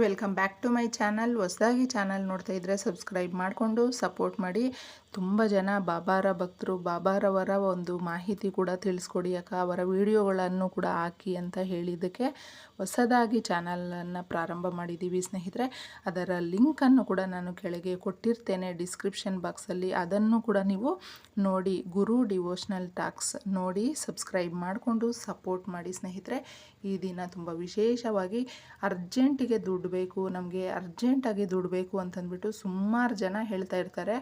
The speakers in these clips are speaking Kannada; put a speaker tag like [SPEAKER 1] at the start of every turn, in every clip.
[SPEAKER 1] Welcome back to my channel. ಹೊಸದಾಗಿ ಚಾನಲ್ ನೋಡ್ತಾ ಇದ್ದರೆ ಸಬ್ಸ್ಕ್ರೈಬ್ ಮಾಡಿಕೊಂಡು ಸಪೋರ್ಟ್ ಮಾಡಿ. ತುಂಬ ಜನ ಬಾಬಾರ ಭಕ್ತರು, ಬಾಬಾರವರ ಒಂದು ಮಾಹಿತಿ ಕೂಡ ತಿಳಿಸ್ಕೊಡಿ ಅಕ್ಕ. ಅವರ ವಿಡಿಯೋಗಳನ್ನು ಕೂಡ ಹಾಕಿ ಅಂತ ಹೇಳಿದ್ದಕ್ಕೆ ಹೊಸದಾಗಿ ಚಾನಲನ್ನು ಪ್ರಾರಂಭ ಮಾಡಿದ್ದೀವಿ ಸ್ನೇಹಿತರೆ. ಅದರ ಲಿಂಕನ್ನು ಕೂಡ ನಾನು ಕೆಳಗೆ ಕೊಟ್ಟಿರ್ತೇನೆ ಡಿಸ್ಕ್ರಿಪ್ಷನ್ ಬಾಕ್ಸಲ್ಲಿ. ಅದನ್ನು ಕೂಡ ನೀವು ನೋಡಿ, ಗುರು ಡಿವೋಷ್ನಲ್ ಟಾಕ್ಸ್ ನೋಡಿ ಸಬ್ಸ್ಕ್ರೈಬ್ ಮಾಡಿಕೊಂಡು ಸಪೋರ್ಟ್ ಮಾಡಿ ಸ್ನೇಹಿತರೆ. ಈ ದಿನ ತುಂಬ ವಿಶೇಷವಾಗಿ ಅರ್ಜೆಂಟಿಗೆ ದುಡ್ಡು ಬೇಕು ನಮಗೆ ಅರ್ಜೆಂಟಾಗಿ ದುಡ್ಡು ಬೇಕು ಅಂತಂದ್ಬಿಟ್ಟು ಸುಮಾರು ಜನ ಹೇಳ್ತಾ ಇರ್ತಾರೆ.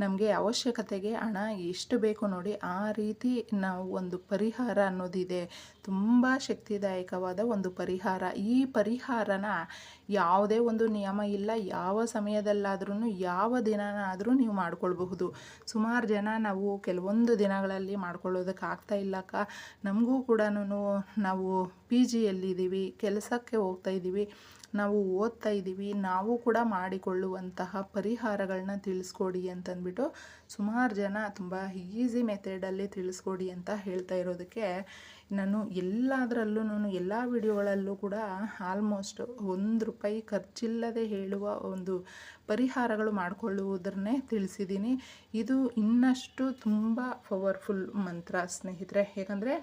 [SPEAKER 1] ನಮಗೆ ಅವಶ್ಯಕತೆಗೆ ಹಣ ಎಷ್ಟು ಬೇಕು ನೋಡಿ ಆ ರೀತಿ ನಾವು ಒಂದು ಪರಿಹಾರ ಅನ್ನೋದಿದೆ. ತುಂಬ ಶಕ್ತಿದಾಯಕವಾದ ಒಂದು ಪರಿಹಾರ. ಈ ಪರಿಹಾರನ ಯಾವುದೇ ಒಂದು ನಿಯಮ ಇಲ್ಲ. ಯಾವ ಸಮಯದಲ್ಲಾದ್ರೂ ಯಾವ ದಿನನಾದರೂ ನೀವು ಮಾಡ್ಕೊಳ್ಬಹುದು. ಸುಮಾರು ಜನ ನಾವು ಕೆಲವೊಂದು ದಿನಗಳಲ್ಲಿ ಮಾಡ್ಕೊಳ್ಳೋದಕ್ಕೆ ಆಗ್ತಾ ಇಲ್ಲಕ್ಕ. ನಮಗೂ ಕೂಡ ನಾವು ಪಿ ಜಿಯಲ್ಲಿದ್ದೀವಿ ಕೆಲಸಕ್ಕೆ ಹೋಗ್ತಾ ಇದ್ದೀವಿ. ನಾವು ಓದ್ತಾ ಇದ್ದೀವಿ, ನಾವು ಕೂಡ ಮಾಡಿಕೊಳ್ಳುವಂತಹ ಪರಿಹಾರಗಳನ್ನ ತಿಳಿಸ್ಕೊಡಿ ಅಂತಂದ್ಬಿಟ್ಟು ಸುಮಾರು ಜನ ತುಂಬ ಈಸಿ ಮೆಥಡಲ್ಲಿ ತಿಳಿಸ್ಕೊಡಿ ಅಂತ ಹೇಳ್ತಾ ಇರೋದಕ್ಕೆ ನಾನು ಎಲ್ಲದರಲ್ಲೂ ಎಲ್ಲ ವಿಡಿಯೋಗಳಲ್ಲೂ ಕೂಡ ಆಲ್ಮೋಸ್ಟ್ ಒಂದು ರೂಪಾಯಿ ಖರ್ಚಿಲ್ಲದೆ ಹೇಳುವ ಒಂದು ಪರಿಹಾರಗಳು ಮಾಡಿಕೊಳ್ಳುವುದನ್ನೇ ತಿಳಿಸಿದ್ದೀನಿ. ಇದು ಇನ್ನಷ್ಟು ತುಂಬ ಪವರ್ಫುಲ್ ಮಂತ್ರ, ಸ್ನೇಹಿತರೆ. ಯಾಕಂದರೆ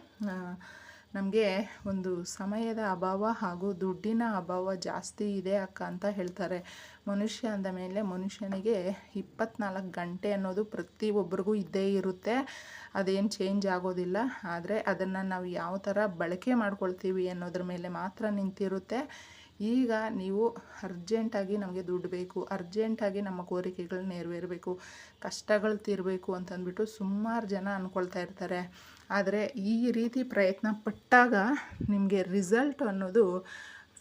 [SPEAKER 1] ನಮಗೆ ಒಂದು ಸಮಯದ ಅಭಾವ ಹಾಗೂ ದುಡ್ಡಿನ ಅಭಾವ ಜಾಸ್ತಿ ಇದೆ ಅಕ್ಕ ಅಂತ ಹೇಳ್ತಾರೆ. ಮನುಷ್ಯ ಅಂದ ಮೇಲೆ ಮನುಷ್ಯನಿಗೆ ಇಪ್ಪತ್ನಾಲ್ಕು ಗಂಟೆ ಅನ್ನೋದು ಪ್ರತಿಯೊಬ್ಬರಿಗೂ ಇದ್ದೇ ಇರುತ್ತೆ. ಅದೇನು ಚೇಂಜ್ ಆಗೋದಿಲ್ಲ. ಆದರೆ ಅದನ್ನು ನಾವು ಯಾವ ಥರ ಬಳಕೆ ಮಾಡ್ಕೊಳ್ತೀವಿ ಅನ್ನೋದ್ರ ಮೇಲೆ ಮಾತ್ರ ನಿಂತಿರುತ್ತೆ. ಈಗ ನೀವು ಅರ್ಜೆಂಟಾಗಿ ನಮಗೆ ದುಡ್ಡು ಬೇಕು ಅರ್ಜೆಂಟಾಗಿ ನಮ್ಮ ಕೋರಿಕೆಗಳು ನೆರವೇರಬೇಕು, ಕಷ್ಟಗಳು ತೀರಬೇಕು ಅಂತಂದ್ಬಿಟ್ಟು ಸುಮಾರು ಜನ ಅಂದ್ಕೊಳ್ತಾ ಇರ್ತಾರೆ. ಆದರೆ ಈ ರೀತಿ ಪ್ರಯತ್ನ ಪಟ್ಟಾಗ ನಿಮಗೆ ರಿಸಲ್ಟ್ ಅನ್ನೋದು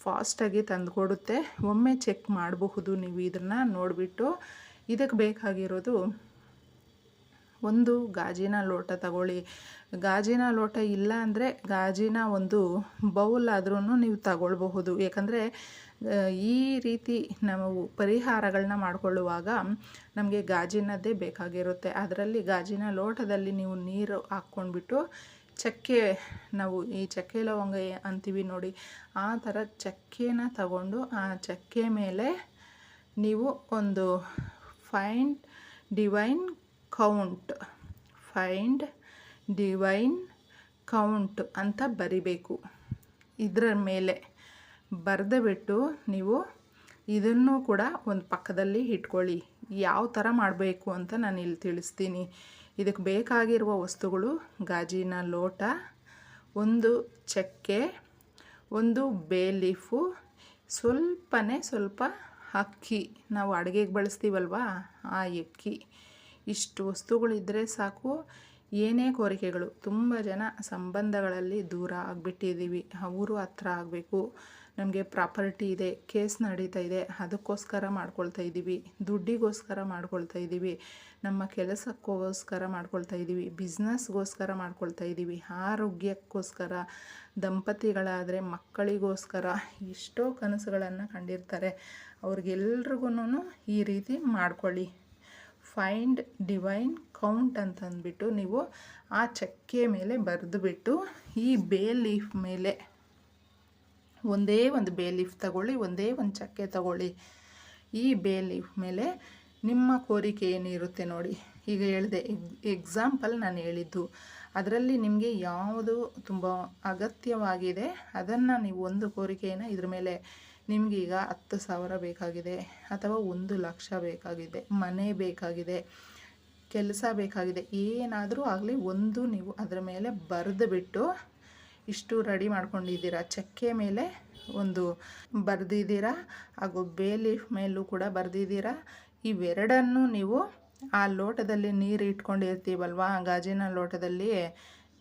[SPEAKER 1] ಫಾಸ್ಟಾಗಿ ತಂದುಕೊಡುತ್ತೆ. ಒಮ್ಮೆ ಚೆಕ್ ಮಾಡಬಹುದು ನೀವು ಇದನ್ನು ನೋಡಿಬಿಟ್ಟು. ಇದಕ್ಕೆ ಬೇಕಾಗಿರೋದು ಒಂದು ಗಾಜಿನ ಲೋಟ ತಗೊಳ್ಳಿ. ಗಾಜಿನ ಲೋಟ ಇಲ್ಲ ಅಂದರೆ ಗಾಜಿನ ಒಂದು ಬೌಲ್ ಆದ್ರೂ ನೀವು ತಗೊಳ್ಬಹುದು. ಯಾಕಂದರೆ ಈ ರೀತಿ ನಾವು ಪರಿಹಾರಗಳನ್ನ ಮಾಡಿಕೊಳ್ಳುವಾಗ ನಮಗೆ ಗಾಜಿನದ್ದೇ ಬೇಕಾಗಿರುತ್ತೆ. ಅದರಲ್ಲಿ ಗಾಜಿನ ಲೋಟದಲ್ಲಿ ನೀವು ನೀರು ಹಾಕ್ಕೊಂಡ್ಬಿಟ್ಟು ಚಕ್ಕೆ ನಾವು ಈ ಚಕ್ಕೆ ಲವಂಗ ಅಂತೀವಿ ನೋಡಿ, ಆ ಥರ ಚಕ್ಕೆನ ತಗೊಂಡು ಆ ಚಕ್ಕೆ ಮೇಲೆ ನೀವು ಒಂದು find divine count find divine count ಅಂತ ಬರಿಬೇಕು. ಇದರ ಮೇಲೆ ಬರೆದು ಬಿಟ್ಟು ನೀವು ಇದನ್ನು ಕೂಡ ಒಂದು ಪಕ್ಕದಲ್ಲಿ ಇಟ್ಕೊಳ್ಳಿ. ಯಾವ ಥರ ಮಾಡಬೇಕು ಅಂತ ನಾನು ಇಲ್ಲಿ ತಿಳಿಸ್ತೀನಿ. ಇದಕ್ಕೆ ಬೇಕಾಗಿರುವ ವಸ್ತುಗಳು ಗಾಜಿನ ಲೋಟ, ಒಂದು ಚಕ್ಕೆ, ಒಂದು ಬೇ ಲೀಫು, ಸ್ವಲ್ಪನೇ ಸ್ವಲ್ಪ ಅಕ್ಕಿ. ನಾವು ಅಡುಗೆಗೆ ಬಳಸ್ತೀವಲ್ವಾ? ಆ ಅಕ್ಕಿ. ಇಷ್ಟು ವಸ್ತುಗಳಿದ್ದರೆ ಸಾಕು. ಏನೇ ಕೋರಿಕೆಗಳು, ತುಂಬ ಜನ ಸಂಬಂಧಗಳಲ್ಲಿ ದೂರ ಆಗಿಬಿಟ್ಟಿದ್ದೀವಿ. ಅವರು ಹತ್ರ ಆಗಬೇಕು. ನಮಗೆ ಪ್ರಾಪರ್ಟಿ ಇದೆ, ಕೇಸ್ ನಡೀತಾ ಇದೆ, ಅದಕ್ಕೋಸ್ಕರ ಮಾಡ್ಕೊಳ್ತಾ ಇದ್ದೀವಿ. ದುಡ್ಡಿಗೋಸ್ಕರ ಮಾಡ್ಕೊಳ್ತಾ ಇದ್ದೀವಿ. ನಮ್ಮ ಕೆಲಸಕ್ಕೋಸ್ಕರ ಮಾಡ್ಕೊಳ್ತಾ ಇದ್ದೀವಿ. ಬಿಸ್ನೆಸ್ಗೋಸ್ಕರ ಮಾಡ್ಕೊಳ್ತಾ ಇದ್ದೀವಿ. ಆರೋಗ್ಯಕ್ಕೋಸ್ಕರ, ದಂಪತಿಗಳಾದರೆ ಮಕ್ಕಳಿಗೋಸ್ಕರ ಎಷ್ಟೋ ಕನಸುಗಳನ್ನು ಕಂಡಿರ್ತಾರೆ. ಅವ್ರಿಗೆಲ್ರಿಗೂ ಈ ರೀತಿ ಮಾಡ್ಕೊಳ್ಳಿ. ಫೈಂಡ್ ಡಿವೈನ್ ಕೌಂಟ್ ಅಂತಂದ್ಬಿಟ್ಟು ನೀವು ಆ ಚಕ್ಕೆ ಮೇಲೆ ಬರೆದುಬಿಟ್ಟು ಈ ಬೇ ಲೀಫ್ ಮೇಲೆ ಒಂದೇ ಒಂದು ಬೇ ಲೀಫ್ ತಗೊಳ್ಳಿ, ಒಂದೇ ಒಂದು ಚಕ್ಕೆ ತಗೊಳ್ಳಿ. ಈ ಬೇ ಲೀಫ್ ಮೇಲೆ ನಿಮ್ಮ ಕೋರಿಕೆ ಏನಿರುತ್ತೆ ನೋಡಿ. ಈಗ ಹೇಳಿದೆ ಎಕ್ಸಾಂಪಲ್ ನಾನು ಹೇಳಿದ್ದು. ಅದರಲ್ಲಿ ನಿಮಗೆ ಯಾವುದು ತುಂಬ ಅಗತ್ಯವಾಗಿದೆ, ಅದನ್ನು ನೀವು ಒಂದು ಕೋರಿಕೆಯನ್ನು ಇದ್ರ ಮೇಲೆ ನಿಮಗೀಗ ಹತ್ತು ಸಾವಿರ ಬೇಕಾಗಿದೆ, ಅಥವಾ ಒಂದು ಲಕ್ಷ ಬೇಕಾಗಿದೆ, ಮನೆ ಬೇಕಾಗಿದೆ, ಕೆಲಸ ಬೇಕಾಗಿದೆ, ಏನಾದರೂ ಆಗಲಿ, ಒಂದು ನೀವು ಅದರ ಮೇಲೆ ಬರೆದು ಬಿಟ್ಟು ಇಷ್ಟು ರೆಡಿ ಮಾಡ್ಕೊಂಡಿದ್ದೀರಾ? ಚಕ್ಕೆ ಮೇಲೆ ಒಂದು ಬರೆದಿದ್ದೀರಾ? ಹಾಗೂ ಬೇ ಲೀಫ್ ಮೇಲೂ ಕೂಡ ಬರೆದಿದ್ದೀರಾ? ಇವೆರಡನ್ನು ನೀವು ಆ ಲೋಟದಲ್ಲಿ ನೀರು ಇಟ್ಕೊಂಡಿರ್ತೀವಲ್ವ? ಗಾಜಿನ ಲೋಟದಲ್ಲಿ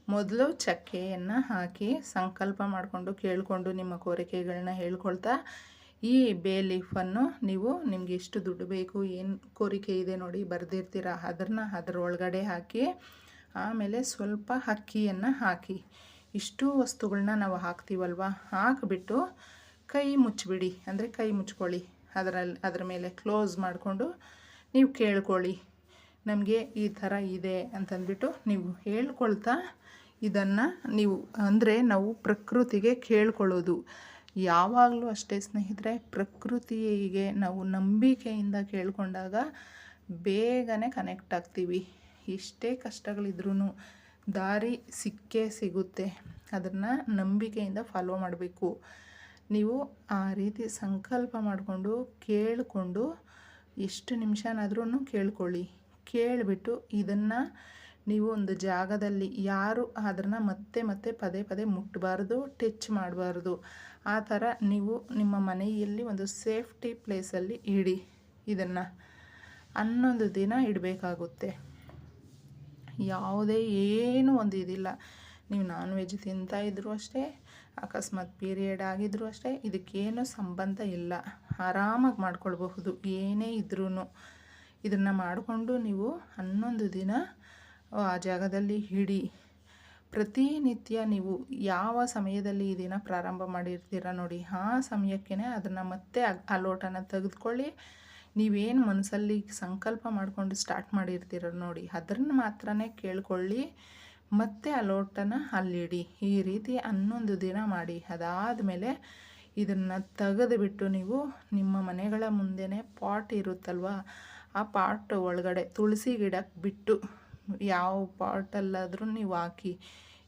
[SPEAKER 1] ಮೊದಲು ಚಕ್ಕೆಯನ್ನು ಹಾಕಿ ಸಂಕಲ್ಪ ಮಾಡಿಕೊಂಡು ಕೇಳಿಕೊಂಡು ನಿಮ್ಮ ಕೋರಿಕೆಗಳನ್ನ ಹೇಳ್ಕೊಳ್ತಾ ಈ ಬೇ ಲೀಫನ್ನು ನೀವು ನಿಮಗೆ ಎಷ್ಟು ದುಡ್ಡು ಬೇಕು, ಏನು ಕೋರಿಕೆ ಇದೆ ನೋಡಿ ಬರೆದಿರ್ತೀರ? ಅದನ್ನು ಅದರ ಒಳಗಡೆ ಹಾಕಿ ಆಮೇಲೆ ಸ್ವಲ್ಪ ಅಕ್ಕಿಯನ್ನು ಹಾಕಿ. ಇಷ್ಟು ವಸ್ತುಗಳನ್ನ ನಾವು ಹಾಕ್ತೀವಲ್ವ? ಹಾಕಿಬಿಟ್ಟು ಕೈ ಮುಚ್ಚಿಬಿಡಿ. ಅಂದರೆ ಕೈ ಮುಚ್ಕೊಳ್ಳಿ. ಅದರಲ್ಲಿ, ಅದರ ಮೇಲೆ ಕ್ಲೋಸ್ ಮಾಡಿಕೊಂಡು ನೀವು ಕೇಳ್ಕೊಳ್ಳಿ. ನಮಗೆ ಈ ಥರ ಇದೆ ಅಂತಂದ್ಬಿಟ್ಟು ನೀವು ಹೇಳ್ಕೊಳ್ತಾ ಇದನ್ನು ನೀವು, ಅಂದರೆ ನಾವು ಪ್ರಕೃತಿಗೆ ಕೇಳ್ಕೊಳ್ಳೋದು. ಯಾವಾಗಲೂ ಅಷ್ಟೇ ಸ್ನೇಹಿತರೆ, ಪ್ರಕೃತಿಗೆ ನಾವು ನಂಬಿಕೆಯಿಂದ ಕೇಳಿಕೊಂಡಾಗ ಬೇಗನೆ ಕನೆಕ್ಟ್ ಆಗ್ತೀವಿ. ಎಷ್ಟೇ ಕಷ್ಟಗಳಿದ್ರೂ ದಾರಿ ಸಿಕ್ಕೇ ಸಿಗುತ್ತೆ. ಅದನ್ನು ನಂಬಿಕೆಯಿಂದ ಫಾಲೋ ಮಾಡಬೇಕು. ನೀವು ಆ ರೀತಿ ಸಂಕಲ್ಪ ಮಾಡಿಕೊಂಡು ಕೇಳಿಕೊಂಡು ಎಷ್ಟು ನಿಮಿಷನಾದ್ರೂ ಕೇಳ್ಕೊಳ್ಳಿ. ಕೇಳಿಬಿಟ್ಟು ಇದನ್ನು ನೀವು ಒಂದು ಜಾಗದಲ್ಲಿ ಯಾರು ಅದನ್ನು ಮತ್ತೆ ಮತ್ತೆ ಪದೇ ಪದೇ ಮುಟ್ಟಬಾರ್ದು ಟಚ್ ಮಾಡಬಾರ್ದು. ಆ ಥರ ನೀವು ನಿಮ್ಮ ಮನೆಯಲ್ಲಿ ಒಂದು ಸೇಫ್ಟಿ ಪ್ಲೇಸಲ್ಲಿ ಇಡಿ ಇದನ್ನು. ಹನ್ನೊಂದು ದಿನ ಇಡಬೇಕಾಗುತ್ತೆ. ಯಾವುದೇ ಏನು ಒಂದು ಇದಿಲ್ಲ. ನೀವು ನಾನ್ ವೆಜ್ ತಿಂತಾ ಇದ್ದರೂ ಅಷ್ಟೇ, ಅಕಸ್ಮಾತ್ ಪೀರಿಯಡ್ ಆಗಿದ್ರು ಅಷ್ಟೇ, ಇದಕ್ಕೇನು ಸಂಬಂಧ ಇಲ್ಲ. ಆರಾಮಾಗಿ ಮಾಡ್ಕೊಳ್ಬಹುದು, ಏನೇ ಇದ್ರೂ ಇದನ್ನು ಮಾಡಿಕೊಂಡು ನೀವು ಹನ್ನೊಂದು ದಿನ, ಆ ಜಾಗದಲ್ಲಿ ಹಿಡಿ ಪ್ರತಿನಿತ್ಯ ನೀವು ಯಾವ ಸಮಯದಲ್ಲಿ ಈ ಪ್ರಾರಂಭ ಮಾಡಿರ್ತೀರ ನೋಡಿ. ಆ ಸಮಯಕ್ಕೇ ಅದನ್ನು ಮತ್ತೆ ಆ ಲೋಟನ ತೆಗೆದುಕೊಳ್ಳಿ. ನೀವೇನು ಮನಸ್ಸಲ್ಲಿ ಸಂಕಲ್ಪ ಮಾಡಿಕೊಂಡು ಸ್ಟಾರ್ಟ್ ಮಾಡಿರ್ತೀರ ನೋಡಿ ಅದನ್ನು ಮಾತ್ರನೇ ಕೇಳ್ಕೊಳ್ಳಿ, ಮತ್ತೆ ಆ ಲೋಟನ ಅಲ್ಲಿಡಿ. ಈ ರೀತಿ ಹನ್ನೊಂದು ದಿನ ಮಾಡಿ ಅದಾದ ಮೇಲೆ ಇದನ್ನು ತೆಗೆದುಬಿಟ್ಟು ನೀವು ನಿಮ್ಮ ಮನೆಗಳ ಮುಂದೆನೇ ಪಾಟ್ ಇರುತ್ತಲ್ವ, ಆ ಪಾಟ್ ಒಳಗಡೆ ತುಳಸಿ ಗಿಡಕ್ಕೆ ಬಿಟ್ಟು, ಯಾವ ಪಾಟಲ್ಲಾದರೂ ನೀವು ಹಾಕಿ,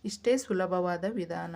[SPEAKER 1] ಇಷ್ಟೇ ಸುಲಭವಾದ ವಿಧಾನ.